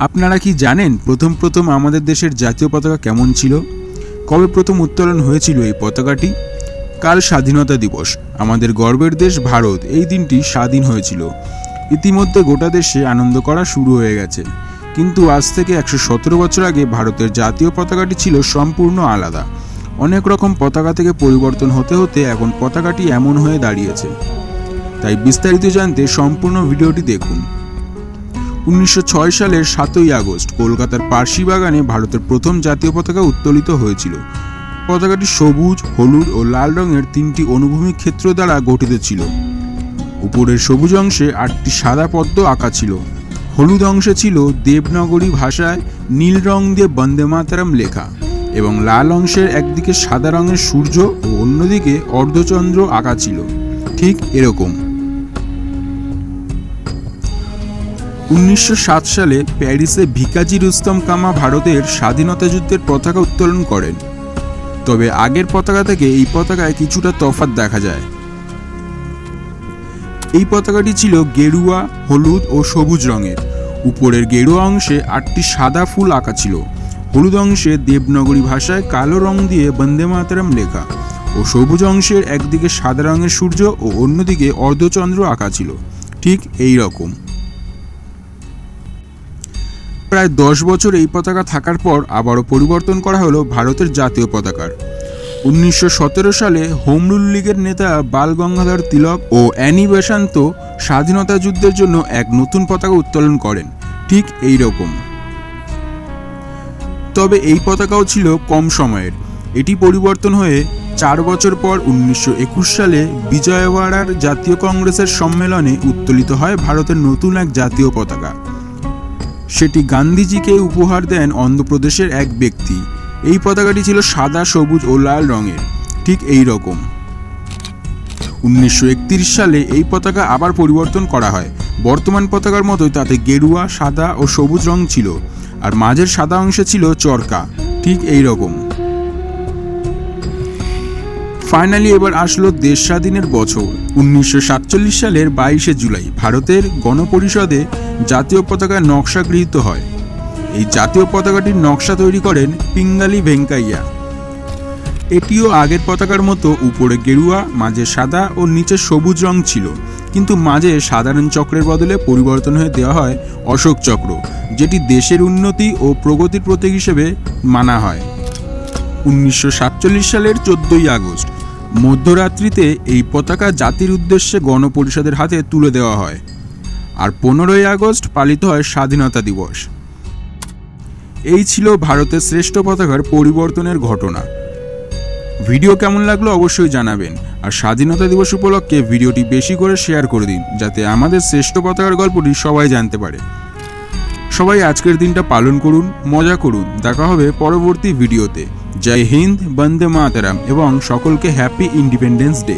আপনারা কি জানেন প্রথম প্রথম আমাদের দেশের জাতীয় পতাকা কেমন ছিল? কবে প্রথম উত্তোলন হয়েছিল এই পতাকাটি? কাল স্বাধীনতা দিবস, আমাদের গর্বের দেশ ভারত, এই দিনটি স্বাধীন হয়েছিল। ইতিমধ্যে গোটা দেশে আনন্দ করা শুরু হয়ে গেছে। কিন্তু আজ থেকে একশো সতেরো বছর আগে ভারতের জাতীয় পতাকাটি ছিল সম্পূর্ণ আলাদা। অনেক রকম পতাকা থেকে পরিবর্তন হতে হতে এখন পতাকাটি এমন হয়ে দাঁড়িয়েছে। তাই বিস্তারিত জানতে সম্পূর্ণ ভিডিওটি দেখুন। উনিশশো ছয় সালের সাতই আগস্ট কলকাতার পার্সি বাগানে ভারতের প্রথম জাতীয় পতাকা উত্তোলিত হয়েছিল। পতাকাটি সবুজ, হলুদ ও লাল রঙের তিনটি অনুভূমিক ক্ষেত্র দ্বারা গঠিত ছিল। উপরের সবুজ অংশে আটটি সাদা পদ্ম আঁকা ছিল। হলুদ অংশে ছিল দেবনগরী ভাষায় নীল রং দিয়ে বন্দে মাতারাম লেখা এবং লাল অংশের একদিকে সাদা রঙের সূর্য ও অন্যদিকে অর্ধচন্দ্র আঁকা ছিল। ঠিক এরকম। উনিশশো সাত সালে প্যারিসে ভিকাজি রুস্তম কামা ভারতের স্বাধীনতা যুদ্ধের পতাকা উত্তোলন করেন। তবে আগের পতাকা থেকে এই পতাকায় কিছুটা তফাৎ দেখা যায়। এই পতাকাটি ছিল গেরুয়া, হলুদ ও সবুজ রঙের। উপরের গেরুয়া অংশে আটটি সাদা ফুল আঁকা ছিল। হলুদ অংশে দেবনগরী ভাষায় কালো রং দিয়ে বন্দে মাতারাম লেখা ও সবুজ অংশের একদিকে সাদা রঙের সূর্য ও অন্যদিকে অর্ধচন্দ্র আঁকা ছিল। ঠিক এই রকম। প্রায় দশ বছর এই পতাকা থাকার পর আবারও পরিবর্তন করা হলো ভারতের জাতীয় পতাকার। উনিশশো সতেরো সালে হোম রুল লীগের নেতা বাল গঙ্গাধর তিলক ও অ্যানি বেসান্ত স্বাধীনতা যুদ্ধের জন্য এক নতুন পতাকা উত্তোলন করেন। ঠিক এই রকম। তবে এই পতাকাও ছিল কম সময়ের। এটি পরিবর্তন হয়ে চার বছর পর উনিশশো একুশ সালে বিজয়ওয়াড়ার জাতীয় কংগ্রেসের সম্মেলনে উত্তোলিত হয় ভারতের নতুন এক জাতীয় পতাকা। সেটি গান্ধীজিকে উপহার দেন অন্ধ্রপ্রদেশের এক ব্যক্তি। এই পতাকাটি ছিল সাদা, সবুজ ও লাল রঙের। ঠিক এই রকম। উনিশশো একত্রিশ সালে এই পতাকা আবার পরিবর্তন করা হয়। বর্তমান পতাকার মতোই তাতে গেরুয়া, সাদা ও সবুজ রং ছিল। আর মাঝের সাদা অংশে ছিল চরকা। ঠিক এই রকম। ফাইনালি এবার আসলো দেশ স্বাধীনের বছর। উনিশশো সাতচল্লিশ সালের বাইশে জুলাই ভারতের গণপরিষদে জাতীয় পতাকার নকশা গৃহীত হয়। এই জাতীয় পতাকাটির নকশা তৈরি করেন পিঙ্গালি ভেঙ্কাইয়া। এটিও আগের পতাকার মতো উপরে গেরুয়া, মাঝে সাদা ও নিচে সবুজ রং ছিল। কিন্তু মাঝে সাধারণ চক্রের বদলে পরিবর্তন হয়ে দেওয়া হয় অশোক চক্র, যেটি দেশের উন্নতি ও প্রগতির প্রতীক হিসেবে মানা হয়। উনিশশো সাতচল্লিশ সালের চোদ্দই আগস্ট। মধ্যরাত্রিতে এই পতাকা জাতির উদ্দেশ্যে গণপরিষদের হাতে তুলে দেওয়া হয়। আর পনেরোই আগস্ট পালিত হয় স্বাধীনতা দিবস। এই ছিল ভারতের শ্রেষ্ঠ পতাকার পরিবর্তনের ঘটনা। ভিডিও কেমন লাগল অবশ্যই জানাবেন। আর স্বাধীনতা দিবস উপলক্ষে ভিডিওটি বেশি করে শেয়ার করে দিন, যাতে আমাদের শ্রেষ্ঠ পতাকার গল্পটি সবাই জানতে পারে। সবাই আজকের দিনটা পালন করুন, মজা করুন। দেখা হবে পরবর্তী ভিডিওতে। জয় হিন্দ বন্দে মাতারাম এবং সকলকে হ্যাপি ইন্ডিপেন্ডেন্স ডে